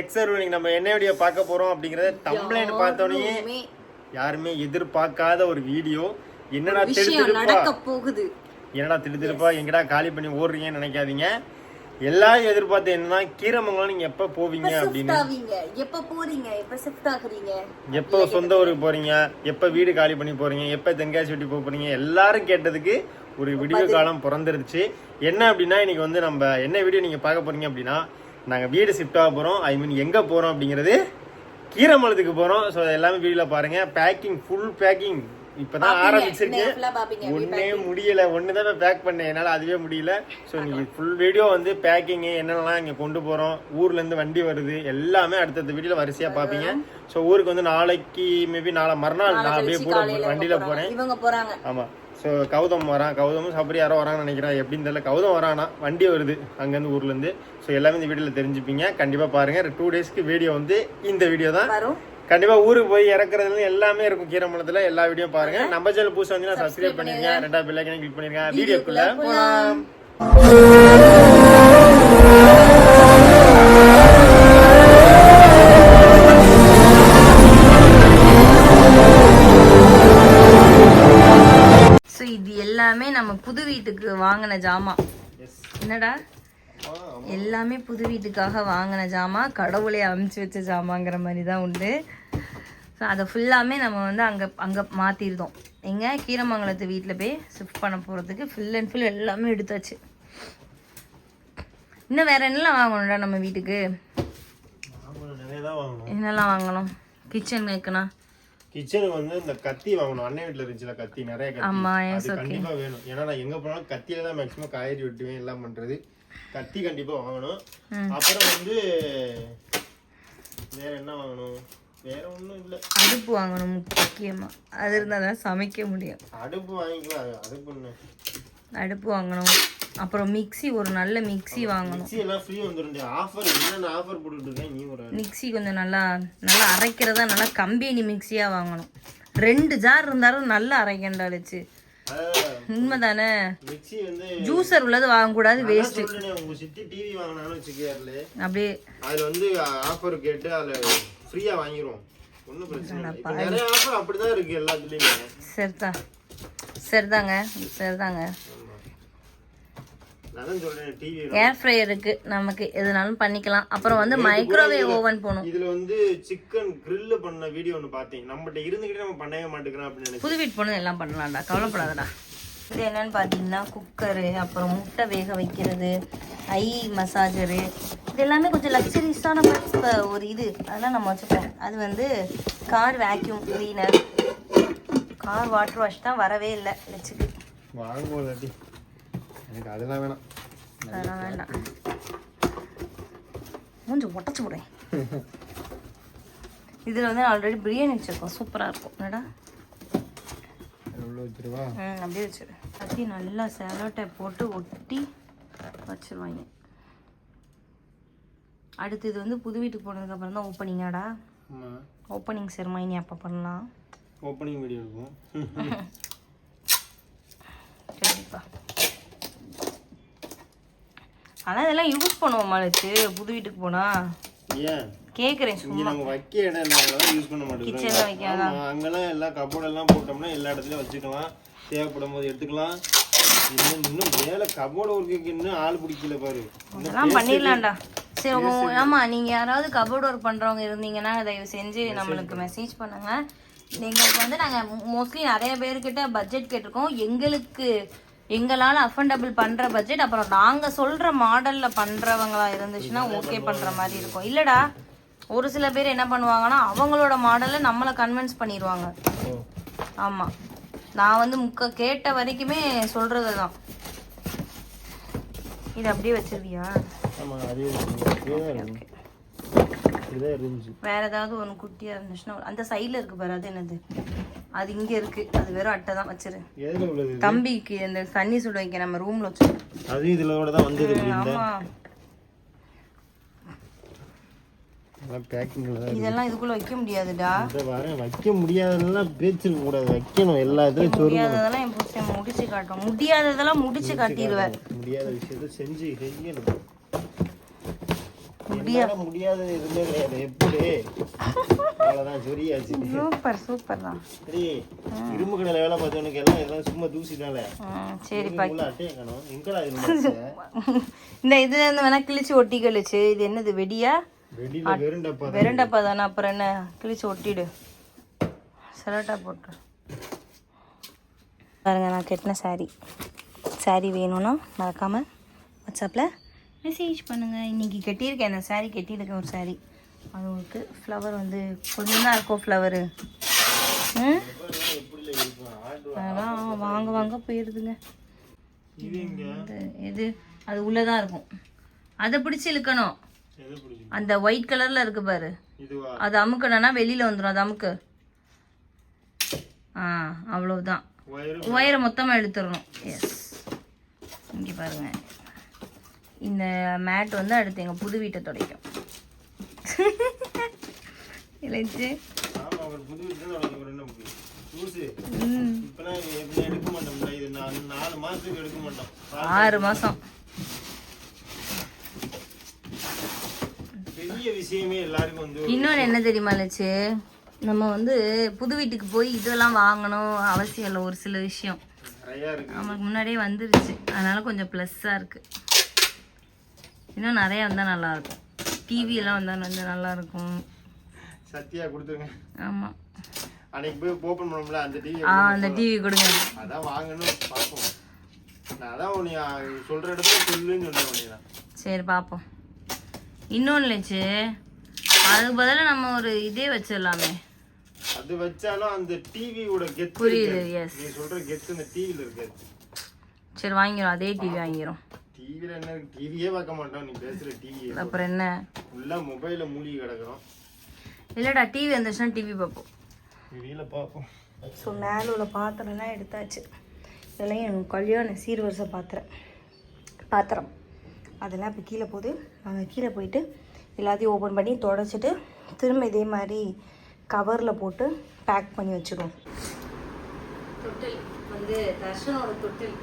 Lecture இன்னைக்கு நம்ம என்ன வீடியோ பார்க்க போறோம் அப்படிங்கறத தம்ப்ளைன் பார்த்தோன்னே யாருமே எதிர்பார்க்காத ஒரு வீடியோ என்னடா நடக்க போகுது. என்னடா திடுதிடுப்பா எங்கடா காலி பண்ணி ஓடுறீங்கன்னு நினைக்காதீங்க. எல்லாரும் எதிர்பார்த்து என்னன்னா கீரமங்கலம் நீங்க எப்ப போவீங்க அப்படின்னு. எப்ப போறீங்க? எப்ப ஷிஃப்ட் ஆகுறீங்க? எப்போ சொந்த ஊருக்கு போறீங்க? எப்ப வீடு காலி பண்ணி போறீங்க? எப்ப தென்காசி வெட்டி போக போறீங்க? எல்லாரும் கேட்டதுக்கு ஒரு விடிவு காலம் பிறந்துருச்சு. என்ன அப்படின்னா இன்னைக்கு வந்து நம்ம என்ன வீடியோ நீங்க பார்க்க போறீங்க அப்படின்னா நாங்கள் வீடு ஷிஃப்ட் ஆக போகிறோம் ஐ மீன் எங்கே போகிறோம் அப்படிங்கிறது கீரமலத்துக்கு போகிறோம் ஸோ எல்லாமே வீடியோவில் பாருங்கள் பேக்கிங் ஃபுல் பேக்கிங் இப்பதான் ஆரம்பிச்சிருக்கு. full ஆ பாப்பீங்க ஒன்னே முடியல. ஒன்று தான் பேக் பண்ணேன். என்னால் அதுவே முடியல. ஸோ நீங்கள் ஃபுல் வீடியோ வந்து பேக்கிங்கு என்னென்னலாம் இங்கே கொண்டு போகிறோம் ஊர்லேருந்து வண்டி வருது. எல்லாமே அடுத்தடுத்த வீடியோவில் வரிசையாக பார்ப்பீங்க ஸோ ஊருக்கு வந்து நாளைக்கு மேபி நாளை மறுநாள் நான் அப்படியே கூட வண்டியில் போகிறேன் இவங்க போறாங்க. ஆமாம் ஸோ கௌதம் வரான். கௌதமும் சபரி யாரோ வராங்கன்னு நினைக்கிறேன். எப்படின்னு தெரியல. கௌதம் வரானா? வண்டி வருது அங்கேருந்து ஊர்லேருந்து ஸோ எல்லாமே இந்த வீடியோவில் தெரிஞ்சுப்பீங்க. கண்டிப்பாக பாருங்கள் டூ டேஸ்க்கு வீடியோ வந்து இந்த வீடியோ தான். வரும் கண்டிப்பா ஊருக்கு போய் இறக்குறதுல எல்லாமே இருக்கும் கீரமலத்துல எல்லா வீடியோ பாருங்க. நம்ம சேனல் புதுசா வந்து சப்ஸ்கிரைப் பண்ணிருங்க. ரெண்டா பெல் ஐக்கனை கிளிக் பண்ணிருங்க. வீடியோக்குள்ள போலாம். ஸோ இது எல்லாமே நம்ம புது வீட்டுக்கு வாங்கின ஜாமான். என்னடா? எல்லாமே புது வீட்டுக்காக வாங்கின ஜாமான் கடவுளே அமுச்சு வச்ச ஜாமாங்கிற மாதிரி தான் உண்டு. ஸோ அதை ஃபுல்லாமே நம்ம வந்து அங்கே அங்கே மாற்றிருந்தோம் எங்கே? கீரமங்கலத்து வீட்டில் போய் ஷிஃப்ட் பண்ண போகிறதுக்கு ஃபுல் அண்ட் ஃபுல் எல்லாமே எடுத்தாச்சு. இன்னும் வேற என்னலாம் வாங்கணும்டா நம்ம வீட்டுக்கு? என்னெல்லாம் வாங்கணும்? கிச்சன் வைக்கணும் கிச்சனுக்கு வந்து இந்த கத்தி வாங்கணும். அண்ணன் வீட்டுல இருந்துச்சுல கத்தி நிறைய கத்தி. அது கண்டிப்பா வேணும். ஏன்னா நான் எங்க போனாலும் கத்தியில தான் மேக்ஸிமம் காய்கறி வெட்டுவேன் எல்லாம் பண்றது. கத்தி கண்டிப்பா வாங்கணும். அப்புறம் வந்து வேற என்ன வாங்கணும்? வேற ஒண்ணும் இல்ல. அடுப்பு வாங்கணும் முக்கியமாக அது இருந்தால் தான் சமைக்க முடியும். அடுப்பு வாங்கிக்கலாம். அடுப்பு அடுப்பு வாங்கணும். அப்புறம் மிக்ஸி ஒரு நல்ல மிக்ஸி வாங்கணும். மிக்ஸி எல்லாம் ஃப்ரீ வந்துடும் ஆஃபர் என்னென்ன ஆஃபர் போட்டுட்டு நீ ஒரு. மிக்ஸி கொஞ்சம் நல்லா நல்லா அரைக்கிறதா நல்லா கம்பெனி மிக்ஸியாக வாங்கணும். ரெண்டு ஜார் இருந்தாலும் நல்லா அரைக்கண்டாளுச்சு உண்மைதானே? ஜூஸர் உள்ளது வேஸ்ட் உங்க சித்தி டிவி வாங்கினாலும் வச்சுக்காருல அப்படியே அதுல வந்து ஆஃபர் கேட்டு அதுல ஃப்ரீயா வாங்கிரும் ஒன்றும் பிரச்சனை இல்லை. இப்போ நிறைய ஆஃபர் அப்படிதான் இருக்கு எல்லாத்துலயுமே. சரிதா. சரிதாங்க. சரிதாங்க நான் தான் சொல்றேன் டிவி ஏர் ஃப்ரையர் இருக்கு நமக்கு எதுனாலும் பண்ணிக்கலாம். அப்புறம் வந்து மைக்ரோவேவ் ஓவன் போகணும். இதுல வந்து சிக்கன் grill பண்ண வீடியோ ஒன்று பார்த்தேன். நம்மகிட்ட இருந்துகிட்டே நம்ம பண்ணவே மாட்டேங்கிறோம் அப்படின்னு புது வீட்டு பொண்ணு எல்லாம் பண்ணலாம்டா கவலைப்படாதடா. இது என்னன்னு பார்த்தீங்கன்னா குக்கரு அப்புறம் முட்டை வேக வைக்கிறது ஐ மசாஜரு இது எல்லாமே கொஞ்சம் லக்ஸரிஸான ஒரு இது. அதெல்லாம் நம்ம வச்சுப்போம். அது வந்து car vacuum cleaner car water wash தான் வரவே இல்லை வச்சுக்கு. வாங்குவோம் எனக்கு அதெல்லாம் வேணாம். அதெல்லாம் வேண்டாம். மூஞ்சி உடச்சி விடுறேன் இதில் வந்து ஆல்ரெடி பிரியாணி வச்சுருக்கோம் சூப்பராக இருக்கும். என்னடா? ம் அப்படியே வச்சிரு. கத்தி நல்லா சேலோட்டை போட்டு ஒட்டி வச்சிருவாங்க. அடுத்து இது வந்து புது வீட்டுக்கு போனதுக்கு அப்புறம் தான் ஓப்பனிங்காடா ஓப்பனிங் செரமனி அப்போ பண்ணலாம். ஓப்பனிங் வீடியோ இருக்கும். ஆனால் இதெல்லாம் யூஸ் பண்ணுவோம் மாலச்சு புது வீட்டுக்கு போனா? ஏன்? கேட்குறேன் சும்மா. நம்ம வைக்க இடம் இல்லாதனால யூஸ் பண்ண கிச்சன்ல? மாட்டேங்கிறோம் ஆமா, அங்கெல்லாம் எல்லாம் கபோர்ட் எல்லாம் போட்டோம்னா எல்லா இடத்துலயும் வச்சுக்கலாம். தேவைப்படும் போது எடுத்துக்கலாம். இன்னும் இன்னும் மேல கபோர்டு ஒர்க்குக்கு இன்னும் ஆள் பிடிக்கல பாரு. அதெல்லாம் பண்ணிடலாம்டா. சரி உங்க- ஆமா நீங்க யாராவது கபோர்ட் ஒர்க் பண்றவங்க இருந்தீங்கன்னா தயவு செஞ்சு நம்மளுக்கு மெசேஜ் பண்ணுங்க. எங்களுக்கு வந்து நாங்க மோஸ்ட்லி நிறைய பேர்கிட்ட பட்ஜெட் கேட்டிருக்கோம். எங்களுக்கு எங்களால அஃபண்டபிள் பண்ற பட்ஜெட் அப்புறம் நாங்க சொல்ற மாடல்ல பண்றவங்களா இருந்துச்சுன்னா ஓகே பண்ற மாதிரி இருக்கும். இல்லடா ஒரு சில பேர் என்ன பண்ணுவாங்கன்னா அவங்களோட மாடலை நம்மளை கன்வின்ஸ் பண்ணிடுவாங்க ஓ. ஆமா. நான் வந்து முக்க கேட்ட வரைக்குமே சொல்றது தான் இது அப்படியே வச்சிருவியா ஆமா அதே இருக்கு. இதே தான் இருக்கு. இதே இருந்துச்சு வேற ஏதாவது ஒன்று குட்டியா இருந்துச்சுன்னா அந்த சைடில் இருக்கு பாரு அது என்னது? அது இங்க இருக்கு. அது வெறும் அட்டை தான் வச்சிரு? தம்பிக்கு இந்த தண்ணி சுட வைக்க நம்ம ரூம்ல வச்சிருக்கோம் அது இதுலோட தான் வந்தது ஆமா. இதெல்லாம் இதுக்குள்ள வைக்க முடியாதுடா. வைக்க முடியாததெல்லாம் பேச்சிருக்க கூடாது. வைக்கணும் எல்லா இதுலயும் சொருகணும். முடியாததெல்லாம் என் புருஷன் முடிச்சு காட்டும் முடியாததெல்லாம் முடிச்சு காட்டிடுவேன். முடியாத விஷயத்த செஞ்சு செய்யணும். எதுவுமே கிடையாது. எப்படி? சொரியாச்சு சூப்பர் சூப்பர் தான். சரி இரும்பு கடையில வேலை பார்த்தவனுக்கு எல்லாம் இதெல்லாம் சும்மா தூசி தானே ம், சரிப்பா உள்ள அட்டையை காணும் எங்கடா இது இந்த இதுல இருந்து வேணா கிழிச்சு ஒட்டி கழிச்சு. இது என்னது வெடியா? வெளியில வெறும் டப்பா தான். அப்புறம் என்ன? கிழிச்சு ஒட்டிடு. சலட்டா போட்டு. பாருங்க நான் கட்டின saree. Saree வேணும்னா மறக்காம வாட்ஸ்அப்பில் மெசேஜ் பண்ணுங்க. இன்னைக்கு கட்டியிருக்கேன். அந்த saree கட்டியிருக்கேன் ஒரு saree. அது உங்களுக்கு ஃப்ளவர் வந்து கொஞ்சம் தான் இருக்கும் ஃப்ளவரு அதெல்லாம் வாங்க வாங்க போயிடுதுங்க இது அது உள்ளே தான் இருக்கும். அதை பிடிச்சி இழுக்கணும். அந்த ஒயிட் கலரில் இருக்கு பாரு. அது அமுக்கணும்னா வெளியில் வந்துடும் அது அமுக்கு. ஆ அவ்வளவுதான். ஒயரு மொத்தமாக எடுத்துடணும் எஸ் இங்கே பாருங்க. இந்த மேட் வந்து அடுத்து எங்கள் புது வீட்டை துடைக்கும். இல்லைச்சு ஆறு ஒரு இன்னொன்று என்ன தெரியுமா லட்சு நம்ம வந்து புது வீட்டுக்கு போய் இதெல்லாம் வாங்கணும் அவசியம் இல்லை ஒரு சில விஷயம். நமக்கு முன்னாடியே வந்துருச்சு. அதனால கொஞ்சம் ப்ளஸ்ஸாக இருக்கு. இன்னும் நிறையா வந்தால் நல்லாயிருக்கும். டிவியெல்லாம் வந்தால் வந்து நல்லா இருக்கும் சத்தியா கொடுத்துருங்க. ஆமாம் அன்னைக்கு போய் ஓப்பன் பண்ணோம்ல அந்த டிவி ஆ அந்த டிவி கொடுங்க. அதான் வாங்கணும் பார்ப்போம். நான் அதான் உன்னை சொல்ற இடத்துல சொல்லுன்னு நான். சரி பார்ப்போம். இன்னொன்று லட்சு அதுக்கு பதிலாக நம்ம ஒரு இதே வச்சிடலாமே. அது வச்சாலும் அந்த டிவியோட கெத்து புரியுது. எஸ் நீ சொல்ற கெத்து இந்த டிவில இருக்காது சரி வாங்கிடும் அதே டிவி வாங்கிடும் டிவில என்ன டிவியே பார்க்க மாட்டோம். நீ பேசுற டிவி அப்புறம் என்ன? ஃபுல்லா மொபைல்ல மூழ்கி கிடக்குறோம். இல்லைடா டிவி வந்துச்சுன்னா டிவி பார்ப்போம். டிவியில பார்ப்போம். ஸோ மேலே உள்ள பாத்திரம்லாம் எடுத்தாச்சு. இதெல்லாம் என் கல்யாண சீர்வரிசை பாத்திரம் பாத்திரம். அதெல்லாம் இப்போ கீழே போகுது நாங்கள் கீழே போயிட்டு எல்லாத்தையும் ஓப்பன் பண்ணி தொடச்சிட்டு திரும்ப இதே மாதிரி கவரில் போட்டு பேக் பண்ணி வச்சுடுவோம். தொட்டில் வந்து தர்ஷனோட தொட்டில்.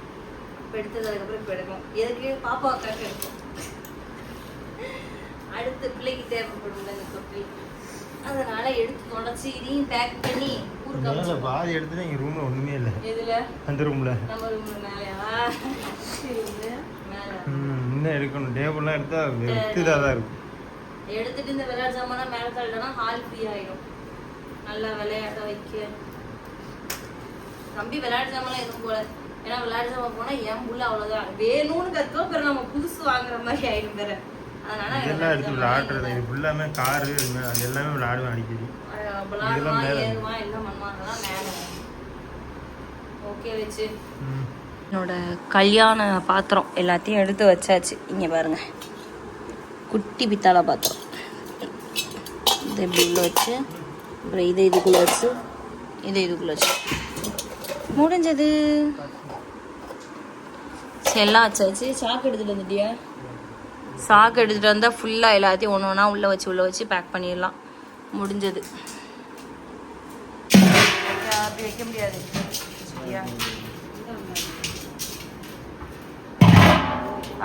இப்போ எடுத்தது அதுக்கப்புறம் இப்போ எடுக்கணும் எதுக்கு பாப்பாவுக்காக எடுக்கும் அடுத்து பிள்ளைக்கு தேவைப்படும்ல இந்த தொட்டில். அதனால எடுத்து தொடச்சி இதையும் பேக் பண்ணி ஊருக்கு பாதி எடுத்துட்டு எங்க ரூம்ல ஒண்ணுமே இல்ல. எதுல? அந்த ரூம்ல நம்ம ரூம்ல மேலையா? இன்னும் எடுக்கணும். டேபிள்லாம் எடுத்தா வெத்துதான் தான் இருக்கும் எடுத்துட்டு இந்த விளையாட்டு சாமானா மேல தள்ளிட்டோம்னா ஹால் ஃப்ரீ ஆயிடும் நல்லா விளையாட வைக்க. தம்பி விளையாட்டு சாமான் எதுவும் போல. ஏன்னா விளையாட்டு சாமான் போனா என் புள்ள அவ்வளவுதான். வேணும்னு கத்தோ பிறகு நம்ம புதுசு வாங்குற மாதிரி ஆயிடும் பிற அதனால இதெல்லாம் எடுத்து விளையாடுறது இது ஃபுல்லாமே காரு அது எல்லாமே விளையாடுவேன் அடிக்கடி. அஹ் விளையாடுவான் ஏறுவான் என்ன பண்ணுவான் அதெல்லாம் மேல ஓகே வச்சு. ம். என்னோட கல்யாண பாத்திரம் எல்லாத்தையும் எடுத்து வச்சாச்சு. இங்கே பாருங்க. குட்டி பித்தாளை பாத்திரம். இது இப்படி உள்ள வச்சு அப்புறம் இதை இதுக்குள்ளே வச்சு இதை இதுக்குள்ளே வச்சு. முடிஞ்சது. எல்லாம் வச்சாச்சு. சாக்கு எடுத்துகிட்டு வந்துட்டியா? சாக்கு எடுத்துகிட்டு வந்தால் ஃபுல்லாக எல்லாத்தையும் ஒன்று ஒன்றா உள்ளே வச்சு உள்ளே வச்சு பேக் பண்ணிடலாம். முடிஞ்சது. அப்படி வைக்க முடியாது.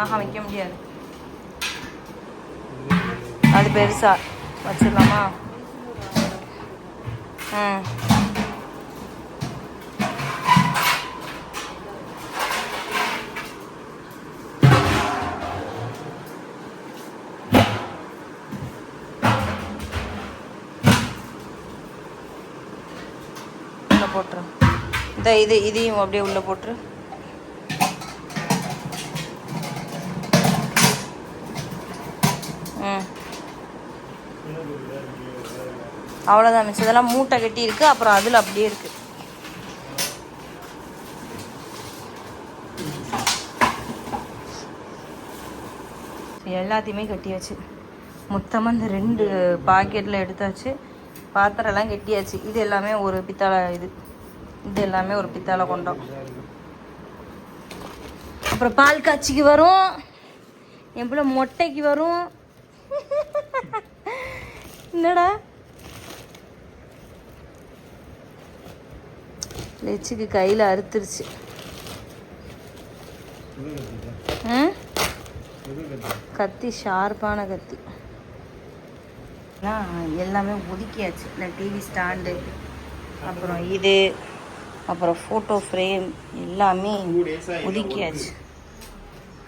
ஆஹா வைக்க முடியாது. அது பெருசா. வச்சிடலாமா? ம் இந்த இது இதையும் அப்படியே உள்ளே போட்டுரு. ம். அவ்வளோதான் மிச்சம் இதெல்லாம் மூட்டை கட்டி இருக்குது அப்புறம் அதில் அப்படியே இருக்குது எல்லாத்தையுமே கட்டியாச்சு. மொத்தமாக இந்த ரெண்டு பாக்கெட்டில் எடுத்தாச்சு. பாத்திரம்லாம் கட்டியாச்சு. இது எல்லாமே ஒரு பித்தளை இது. இது எல்லாமே ஒரு பித்தளை கொண்டோம். அப்புறம் பால் காய்ச்சிக்கு வரும். என் பிள்ளை மொட்டைக்கு வரும். என்னடா? லெச்சுக்கு கையில் அறுத்துருச்சு. கத்தி ஷார்ப்பான கத்தி. எல்லாமே ஒதுக்கியாச்சு. இந்த டிவி ஸ்டாண்டு அப்புறம் இது. அப்புறம் ஃபோட்டோ ஃப்ரேம் எல்லாமே ஒதுக்கியாச்சு.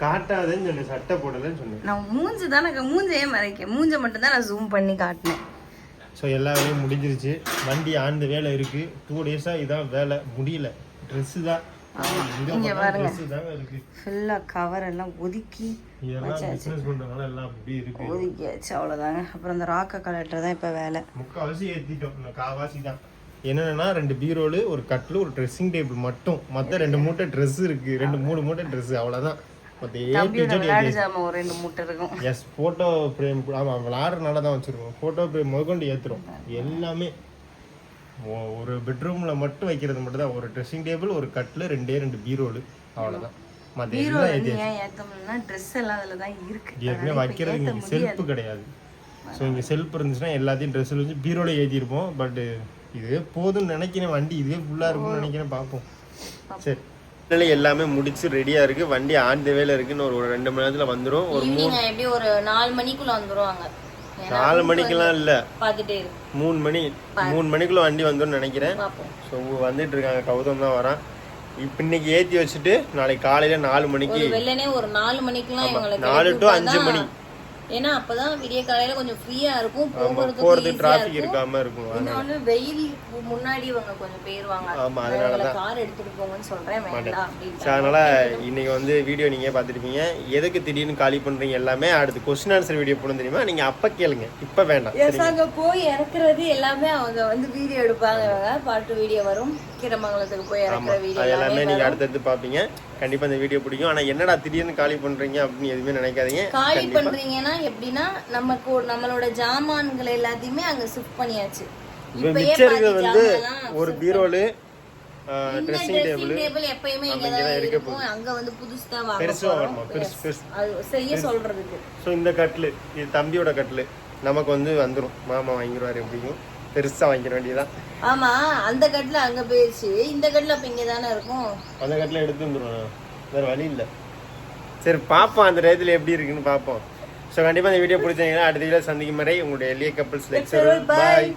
காட்டாதேன்னு சொன்னேன் சட்டை போடலன்னு சொன்னேன். நான் மூஞ்சி தான் மூஞ்சையே மறைக்க மூஞ்சை மட்டும் தான் நான் ஜூம் பண்ணி காட்டினேன். ஸோ எல்லா வேலையும் முடிஞ்சிருச்சு. வண்டி ஆண்டு வேலை இருக்கு. டூ டேஸா இதான் வேலை. முடியல. ட்ரெஸ்ஸு தான். இங்க பாருங்க. ஃபுல்லாக கவர் எல்லாம் ஒதுக்கி எல்லாம் ஒதுக்கியாச்சு அவ்வளோதாங்க அப்புறம் இந்த ராக்கை கலெக்டர் தான் இப்போ வேலை. முக்கால்வாசி இன்னும் காவாசி தான். என்னன்னா ரெண்டு பீரோலு ஒரு கட்டில் ஒரு ட்ரெஸ்ஸிங் டேபிள் மட்டும். மற்ற ரெண்டு மூட்டை ட்ரெஸ் இருக்கு. ரெண்டு மூணு மூட்டை ட்ரெஸ் அவ்வளோதான் எஸ் ஃபோட்டோ ஃப்ரேம் ஆமாம் விளாட்றனால தான் வச்சுருக்கோம். ஃபோட்டோ ஃப்ரேம் முதற்கொண்டு ஏற்றுறோம் எல்லாமே. ஒரு பெட்ரூமில் மட்டும் வைக்கிறது மட்டும் தான் ஒரு ட்ரெஸ்ஸிங் டேபிள் ஒரு கட்டில் ரெண்டே ரெண்டு பீரோலு. அவ்வளோதான் மற்ற எல்லாம் ட்ரெஸ் எல்லாம் அதில் தான் இருக்கு. ஏற்கனவே வைக்கிறதுக்கு இங்கே செல்ஃபு கிடையாது. ஸோ இங்கே செல்ஃப் இருந்துச்சுன்னா எல்லாத்தையும் ட்ரெஸ்ஸில் வச்சு பீரோல ஏற்றிருப்போம் பட்டு இதுவே போதும்னு நினைக்கிறேன். வண்டி இதுவே ஃபுல்லாக இருக்கும்னு நினைக்கிறேன். பார்ப்போம். சரி. எல்லாமே முடிச்சு ரெடியாக இருக்குது வண்டி ஆன் த வேல இருக்குன்னு ஒரு ரெண்டு மணி நேரத்தில் வந்துடும் ஒரு ஈவினிங் எப்படி ஒரு நாலு மணிக்குள்ள வந்துருவாங்க. நாலு மணிக்கெல்லாம் இல்லை. இருக்கு. மூணு மணி மூணு மணிக்குள்ள வண்டி வந்துடும் நினைக்கிறேன். ஸோ வந்துட்டு இருக்காங்க. கௌதம் தான் வரான். இப்போ இன்னைக்கு ஏற்றி வச்சுட்டு நாளைக்கு காலையில நாலு மணிக்கு ஒரு வெள்ளனே ஒரு நாலு விட்டாதான் அஞ்சு மணி. ஏன்னா அப்பதான் விடிய காலையில கொஞ்சம் ஃப்ரீயா இருக்கும் போகிறது டிராஃபிக் இருக்கும். இருக்காம இன்னொன்னு வெயில் முன்னாடி இவங்க கொஞ்சம் போயிருவாங்க ஆமா, அதனால கார் எடுத்துட்டு போங்கன்னு சொல்றேன் வேண்டாம் அதனால இன்னைக்கு வந்து வீடியோ நீங்க பார்த்துருப்பீங்க. எதுக்கு திடீர்னு காலி பண்றீங்க எல்லாமே? அடுத்து கொஸ்டின் ஆன்சர் வீடியோ போடணும் தெரியுமா? நீங்க அப்ப கேளுங்க. இப்ப வேண்டாம். அங்க போய் இறக்குறது எல்லாமே அவங்க வந்து வீடியோ எடுப்பாங்க. பாட்டு வீடியோ வரும். கீரமங்கலத்துக்கு போய் இறக்குற வீடியோ எல்லாமே நீங்க அடுத்தடுத்து பாப்பீங்க கண்டிப்பா இந்த வீடியோ பிடிக்கும். ஆனா என்னடா திடீர்னு காலி பண்றீங்க அப்படின்னு எதுவுமே நினைக்காதீங்க. காலி பண்றீங்கன்னா எப்படின்னா நமக்கு நம்மளோட ஜாமான்கள் எல்லாத்தையுமே அங்க ஷிஃப்ட் பண்ணியாச்சு. பாதி வந்து ஒரு பீரோலு ட்ரெஸ்ஸிங் டேபிள் table எப்பயுமே இங்க தான் இருக்கும். அங்க வந்து புதுசா வாங்க பெருசா வரணும் பெருசு பெருசு. அது செய்ய சொல்றதுக்கு. ஸோ இந்த கட்லு இது தம்பியோட கட்லு நமக்கு வந்து வந்துடும் மாமா வாங்கிடுவார் எப்படியும். பெருசா வாங்கிட வேண்டியதான் ஆமா அந்த கட்டுல அங்க போயிருச்சு இந்த கட்டுல அப்ப இங்க தானே இருக்கும்? அந்த கட்டில் எடுத்து வந்துடும் வேறு வழி இல்லை. சரி பார்ப்போம். அந்த டயத்தில் எப்படி இருக்குன்னு பார்ப்போம். ஸோ கண்டிப்பாக இந்த வீடியோ பிடிச்சிங்கன்னா அடுத்த வீடியோ சந்திக்கும் வரை உங்களுடைய எளிய கப்பல்ஸ் லெக்சர் பாய்